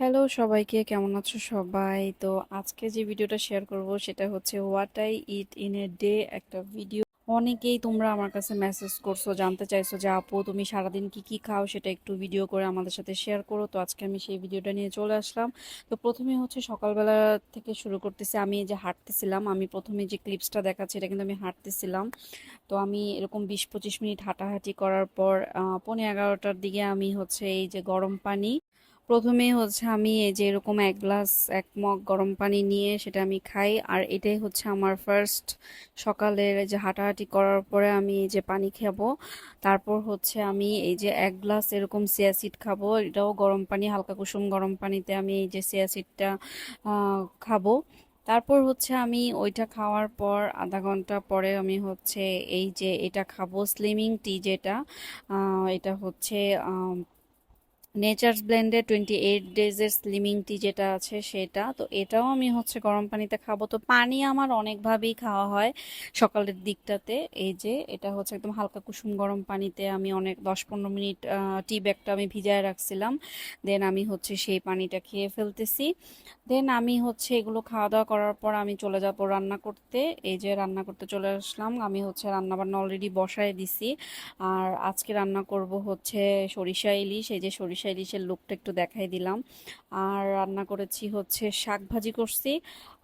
Hello সবাইকে। কেমন আছো সবাই? তো আজকে যে ভিডিওটা শেয়ার করব সেটা হচ্ছে what I eat in a day একটা ভিডিও অনেকেই তোমরা আমার কাছে মেসেজ করছ জানতে চাইছো যে আপু তুমি সারাদিন কি কি খাও? সেটা একটু ভিডিও করে আমাদের সাথে শেয়ার করো। তো আজকে আমি সেই ভিডিওটা নিয়ে চলে আসলাম। তো প্রথমে হচ্ছে সকালবেলা থেকে শুরু করতেছি আমি যে হাঁটতেছিলাম। আমি প্রথমে যে ক্লিপসটা দেখাচ্ছি এটা কিন্তু আমি হাঁটতেছিলাম। তো আমি এরকম বিশ পঁচিশ মিনিট হাঁটাহাঁটি করার পর আহ, পৌনে এগারোটার দিকে আমি হচ্ছে এই যে গরম পানি প্রথমে হচ্ছে আমি এই যে এরকম এক গ্লাস, এক মগ গরম পানি নিয়ে সেটা আমি খাই। আর এটাই হচ্ছে আমার ফার্স্ট সকালের যে হাঁটাহাঁটি করার পরে আমি এই যে পানি খাব। তারপর হচ্ছে আমি এই যে এক গ্লাস এরকম সিয়াসিড খাব। এটাও গরম পানি, হালকা কুসুম গরম পানিতে আমি এই যে সিয়াসিডটা খাব। তারপর হচ্ছে আমি ওইটা খাওয়ার পর আধা ঘণ্টা পরে আমি হচ্ছে এই যে এটা খাব স্লিমিং টি যেটা এটা হচ্ছে নেচার্স ব্লেন্ডে টোয়েন্টি এইট ডেজের স্লিমিং টি যেটা আছে সেটা। তো এটাও আমি হচ্ছে গরম পানিতে খাব। তো পানি আমার অনেকভাবেই খাওয়া হয় সকালের দিকটাতে। এই যে এটা হচ্ছে একদম হালকা কুসুম গরম পানিতে আমি অনেক দশ পনেরো মিনিট টি ব্যাগটা আমি ভিজায় রাখছিলাম। দেন আমি হচ্ছে সেই পানিটা খেয়ে ফেলতেছি। দেন আমি হচ্ছে এগুলো খাওয়া দাওয়া করার পর আমি চলে যাব রান্না করতে। এই যে রান্না করতে চলে আসলাম। আমি হচ্ছে রান্না বান্না অলরেডি বসায় দিছি। আর আজকে রান্না করব হচ্ছে সরিষা ইলিশ। এই যে সরিষা ইলিশের লুকটা একটু দেখাই দিলাম। আর রান্না করেছি হচ্ছে শাক ভাজি করছি।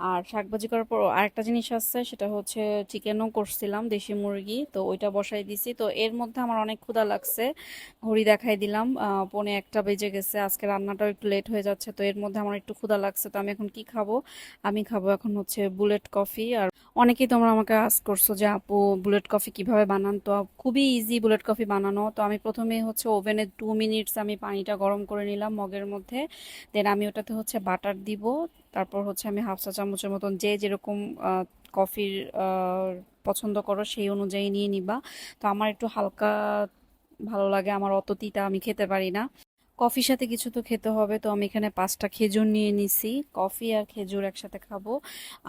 আর শাক ভাজি করার পর আরেকটা জিনিস আছে, সেটা হচ্ছে চিকেনও করছিলাম, দেশি মুরগি, তো ওইটা বসাই দিছি। তো এর মধ্যে আমার অনেক ক্ষুধা লাগছে, ঘড়ি দেখাই দিলাম। পনে একটা বেজে গেছে, আজকে রান্নাটাও একটু লেট হয়ে যাচ্ছে, তো এর মধ্যে আমার একটু ক্ষুধা লাগছে, তো আমি এখন কি খাব? আমি খাব এখন হচ্ছে বুলেট কফি আর অনেকেই তোমরা আমাকে আস্ক করছ যে, আপু বুলেট কফি কীভাবে বানান? তো খুবই ইজি বুলেট কফি বানানো। তো আমি প্রথমে হচ্ছে ওভেনে টু মিনিটস আমি পানিটা গরম করে নিলাম মগের মধ্যে। দেন আমি ওটাতে হচ্ছে বাটার দিব। তারপর হচ্ছে আমি হাফ চা চামচের মতন যে যেরকম কফির পছন্দ করো সেই অনুযায়ী নিয়ে নিবা। তো আমার একটু হালকা ভালো লাগে, আমার অত তিতা আমি খেতে পারি না। কফির সাথে কিছু তো খেতে হবে। তো আমি এখানে পাঁচটা খেজুর নিয়ে নিছি। কফি আর খেজুর একসাথে খাব।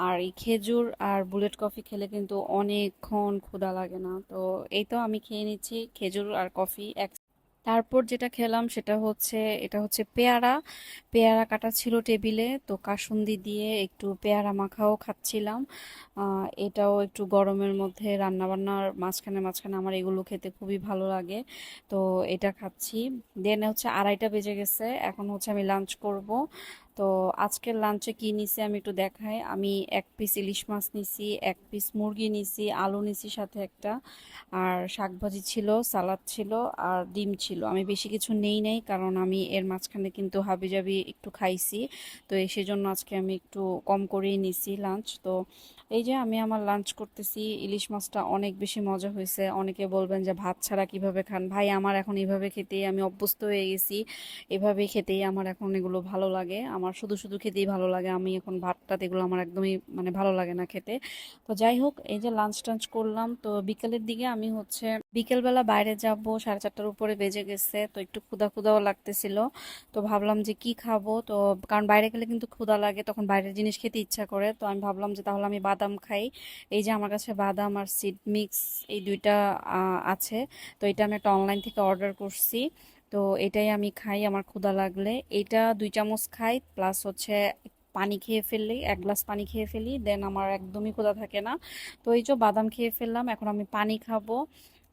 আর এই খেজুর আর বুলেট কফি খেলে কিন্তু অনেকক্ষণ ক্ষুধা লাগে না। তো এই তো আমি খেয়ে নিচ্ছি। খেজুর আর কফি এক তারপর যেটা খেলাম সেটা হচ্ছে, এটা হচ্ছে পেয়ারা। পেয়ারা কাটা ছিল টেবিলে, তো কাসুন্দি দিয়ে একটু পেয়ারা মাখাও খাচ্ছিলাম। এটাও একটু গরমের মধ্যে রান্নাবান্নার মাঝখানে মাঝখানে আমার এগুলো খেতে খুবই ভালো লাগে। তো এটা খাচ্ছি। দেন হচ্ছে আড়াইটা বেজে গেছে, এখন হচ্ছে আমি লাঞ্চ করব। তো আজকের লাঞ্চে কি নিছি আমি একটু দেখাই। আমি এক পিস ইলিশ মাছ নিছি, এক পিস মুরগি নিছি, আলু নিছি সাথে একটা। আর শাকভাজি ছিল, সালাদ ছিল আর ডিম ছিল। আমি বেশি কিছু নেই নাই, কারণ আমি এর মাঝখানে কিন্তু হাবি হাবিজাবি একটু খাইছি। তো সেজন্য আজকে আমি একটু কম করেই নিছি লাঞ্চ তো এই যে আমি আমার লাঞ্চ করতেছি, ইলিশ মাছটা অনেক বেশি মজা হয়েছে। অনেকে বলবেন যে, ভাত ছাড়া কীভাবে খান? ভাই, আমার এখন এভাবে খেতেই আমি অভ্যস্ত হয়ে গেছি। এভাবে খেতেই আমার এখন এগুলো ভালো লাগে। আমার শুধু শুধু খেতেই ভালো লাগে। আমি এখন ভাত টাত এগুলো আমার একদমই মানে ভালো লাগে না খেতে। তো যাই হোক, এই যে লাঞ্চ টাঞ্চ করলাম। তো বিকেলের দিকে আমি হচ্ছে বিকেলবেলা বাইরে যাব, সাড়ে চারটার উপরে বেজে গেছে। তো একটু ক্ষুদা ক্ষুধাও লাগতেছিল। তো ভাবলাম যে কি খাব? তো কারণ বাইরে গেলে কিন্তু ক্ষুদা লাগে, তখন বাইরের জিনিস খেতে ইচ্ছা করে। তো আমি ভাবলাম যে তাহলে আমি বাদাম খাই। এই যে আমার কাছে বাদাম আর সিড মিক্স এই দুইটা আছে। তো এটা আমি একটা অনলাইন থেকে অর্ডার করছি। তো এটাই আমি খাই, আমার ক্ষুধা লাগলে। এটা দুই চামচ খাই প্লাস হচ্ছে পানি খেয়ে ফেললি এক গ্লাস পানি খেয়ে ফেলি দেন আমার একদমই ক্ষুধা থাকে না। তো এই যে বাদাম খেয়ে ফেললাম, এখন আমি পানি খাব।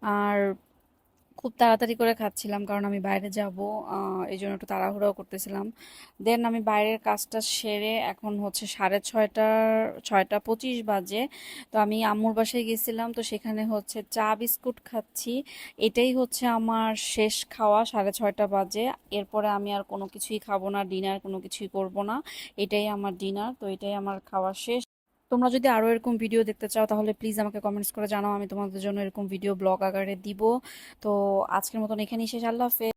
আর খুব তাড়াতাড়ি করে খাচ্ছিলাম, কারণ আমি বাইরে যাব এই জন্য একটু তাড়াহুড়াও করতেছিলাম। দেন আমি বাইরের কাজটা সেরে এখন হচ্ছে সাড়ে ছয়টার ছয়টা পঁচিশ বাজে। তো আমি আম্মুর বাসায় গেছিলাম, তো সেখানে হচ্ছে চা বিস্কুট খাচ্ছি। এটাই হচ্ছে আমার শেষ খাওয়া, সাড়ে ছয়টা বাজে। এরপরে আমি আর কোনো কিছুই খাব না, ডিনার কোনো কিছুই করব না। এটাই আমার ডিনার, তো এটাই আমার খাওয়া শেষ। তোমরা যদি আরও এরকম ভিডিও দেখতে চাও, তাহলে প্লিজ আমাকে কমেন্টস করে জানাও। আমি তোমাদের জন্য এরকম ভিডিও ব্লগ আকারে দিব। তো আজকের মতন এখানেই শেষ। আল্লাহ হাফেজ।